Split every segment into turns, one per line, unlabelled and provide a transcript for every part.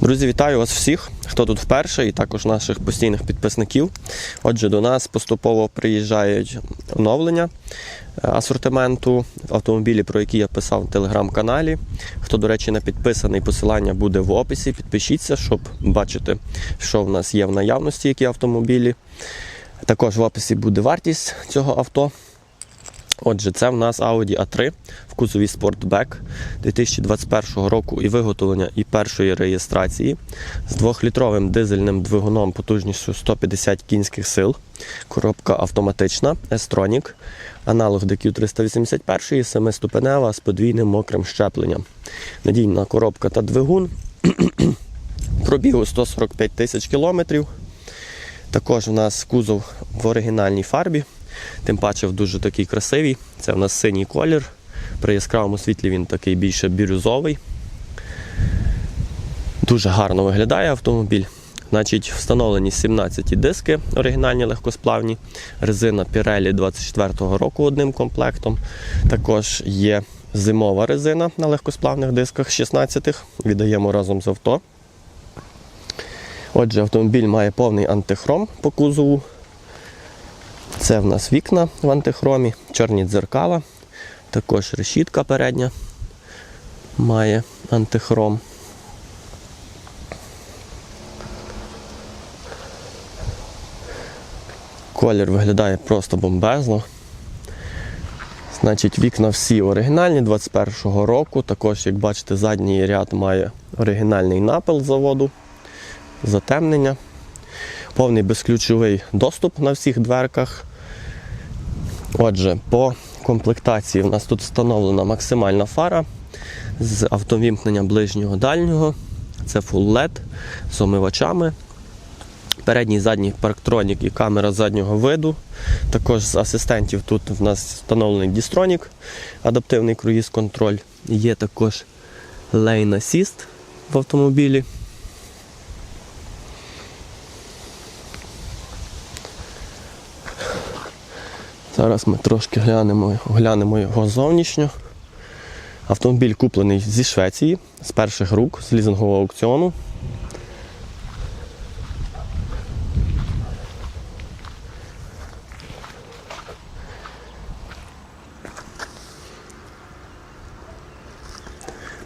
Друзі, вітаю вас всіх, хто тут вперше, і також наших постійних підписників. Отже, до нас поступово приїжджають оновлення е, асортименту автомобілі, про які я писав в телеграм-каналі. Хто, до речі, не підписаний, посилання буде в описі. Підпишіться, щоб бачити, що в нас є в наявності, які автомобілі. Також в описі буде вартість цього авто. Отже, це в нас Audi A3 в кузові Sportback 2021 року і виготовлення і першої реєстрації з 2-літровим дизельним двигуном потужністю 150 кінських сил. Коробка автоматична S-Tronic, аналог DQ381 і 7-ступенева з подвійним мокрим щепленням. Надійна коробка та двигун. Пробігу 145 тисяч кілометрів. Також у нас кузов в оригінальній фарбі, тим паче в дуже такий красивий. Це у нас синій колір. При яскравому світлі він такий більше бірюзовий. Дуже гарно виглядає автомобіль. Значить, встановлені 17 диски оригінальні легкосплавні, резина Pirelli 24-го року одним комплектом. Також є зимова резина на легкосплавних дисках 16-х. Віддаємо разом з авто. Отже, автомобіль має повний антихром по кузову. Це в нас вікна в антихромі, чорні дзеркала, також решітка передня має антихром. Колір виглядає просто бомбезно. Значить, вікна всі оригінальні 21-го року. Також, як бачите, задній ряд має оригінальний напил заводу затемнення, повний безключовий доступ на всіх дверках. Отже, по комплектації в нас тут встановлена максимальна фара з автовімкненням ближнього дальнього. Це Full LED з омивачами. Передній задній парктронік і камера заднього виду. Також з асистентів тут в нас встановлений дістронік, адаптивний круїз-контроль. Є також Lane Assist в автомобілі. Зараз ми трошки глянемо, оглянемо його зовнішньо. Автомобіль куплений зі Швеції з перших рук, з лізингового аукціону.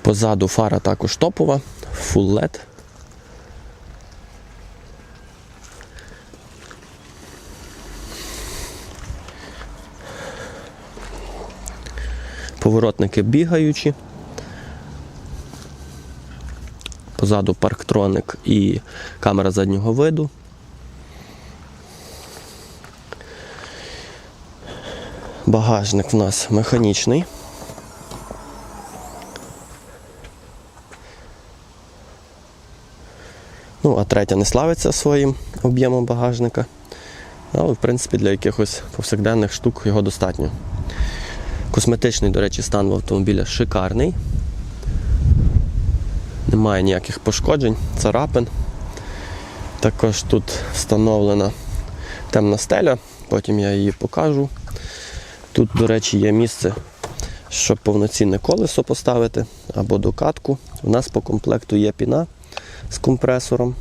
Позаду фара також топова, Full Поворотники бігаючі. Позаду парктроник і камера заднього виду. Багажник в нас механічний. Ну, а третя не славиться своїм об'ємом багажника. Але, в принципі, для якихось повсякденних штук його достатньо. Косметичний, до речі, стан в автомобіля шикарний. Немає ніяких пошкоджень, царапин. Також тут встановлена темна стеля, потім я її покажу. Тут, до речі, є місце, щоб повноцінне колесо поставити або докатку. У нас по комплекту є піна з компресором.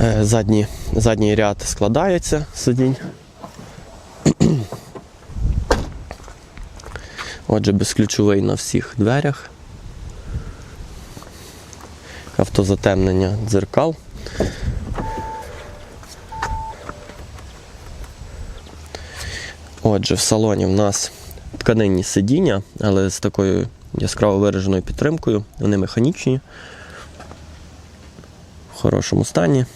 Е, Задні, задній ряд складається сидінь. Отже, безключовий на всіх дверях. Автозатемнення дзеркал. Отже, в салоні в нас тканинні сидіння, але з такою яскраво вираженою підтримкою. Вони механічні, в хорошому стані.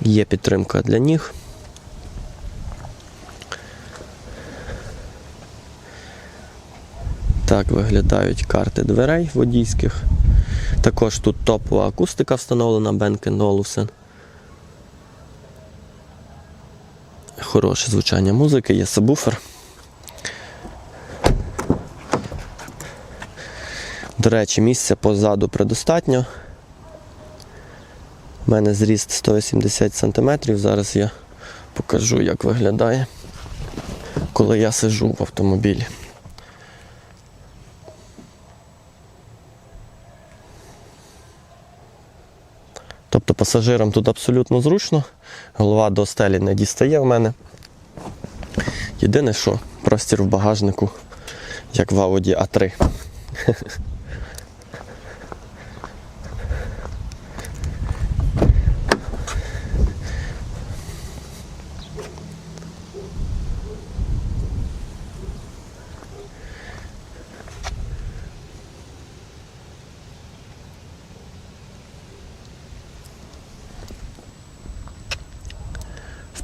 Є підтримка для ніг. Так виглядають карти дверей водійських. Також тут топова акустика встановлена Bang Olufsen. Хороше звучання музики, є сабвуфер. До речі, місця позаду предостатньо. У мене зріст 180 см. Зараз я покажу, як виглядає, коли я сижу в автомобілі. Тобто пасажирам тут абсолютно зручно, голова до стелі не дістає в мене. Єдине, що простір в багажнику, як в Audi A3. В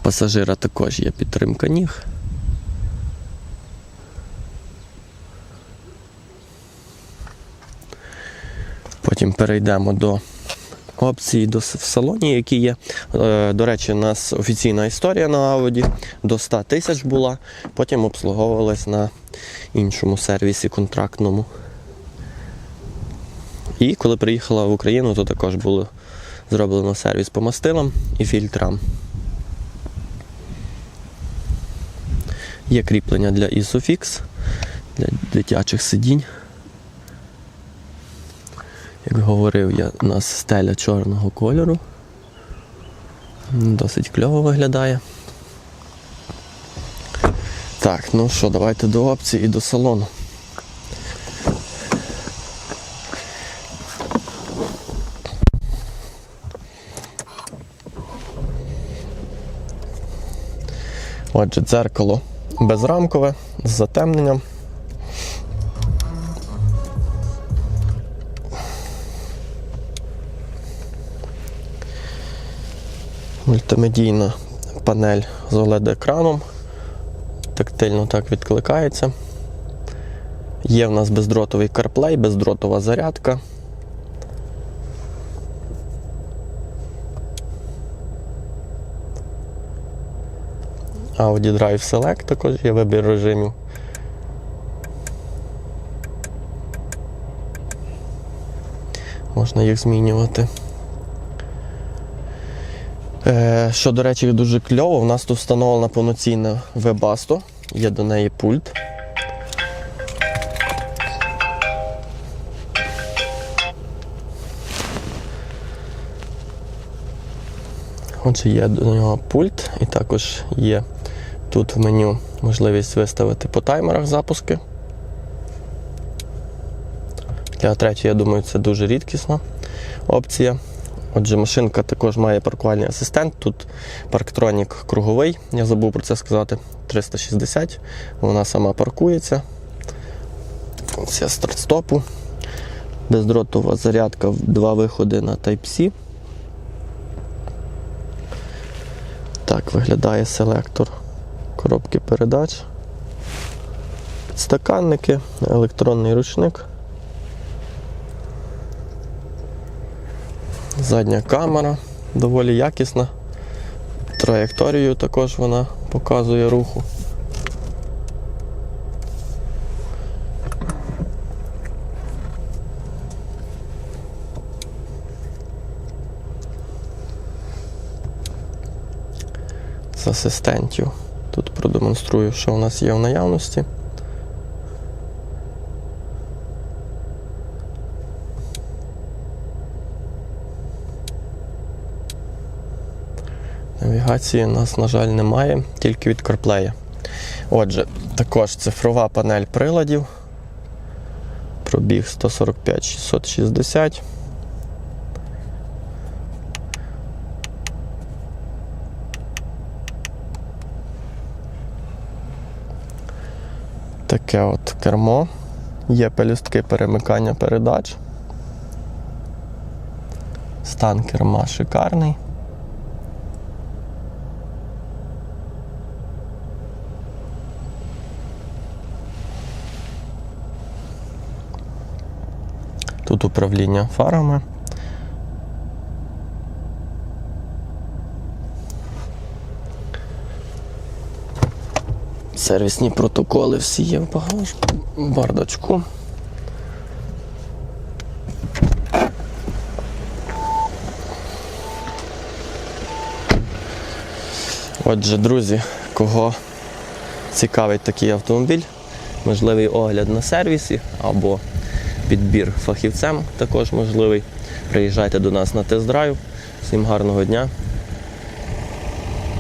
пасажира також є підтримка ніг. Потім перейдемо до опцій до, в салоні, які є. Е, До речі, у нас офіційна історія на Audi до 100 тисяч була, потім обслуговувалась на іншому сервісі контрактному. І коли приїхала в Україну, то також було зроблено сервіс по мастилам і фільтрам. Є кріплення для Isofix, для дитячих сидінь. Як говорив я, у нас стеля чорного кольору. Досить кльово виглядає. Так, ну що, давайте до опції і до салону. Отже, дзеркало безрамкове з затемненням. Мультимедійна панель з OLED-екраном. Тактильно так відкликається. Є в нас бездротовий CarPlay, бездротова зарядка. Audi Drive Select також є вибір режимів. Можна їх змінювати. Е, що, до речі, дуже кльово, в нас тут встановлена повноцінна Webasto, є до неї пульт. Отже, є до нього пульт, і також є тут в меню можливість виставити по таймерах запуски. Для третьої, я думаю, це дуже рідкісна опція. Отже, машинка також має паркувальний асистент. Тут парктронік круговий, я забув про це сказати. 360. Вона сама паркується. Функція старт-стопу. Бездротова зарядка, два виходи на Type-C. Так виглядає селектор коробки передач. Підстаканники, електронний ручник. Задня камера доволі якісна. Траєкторію також вона показує руху. Асистентів. Тут продемонструю, що у нас є в наявності. Навігації у нас, на жаль, немає, тільки від CarPlay. Отже, також цифрова панель приладів. Пробіг 145 660. Таке от кермо. Є пелюстки перемикання передач. Стан керма шикарний. Тут управління фарами. Сервісні протоколи всі є в багаж, бардачку. Отже, друзі, кого цікавить такий автомобіль, можливий огляд на сервісі або підбір фахівцем також можливий. Приїжджайте до нас на тест-драйв. Всім гарного дня!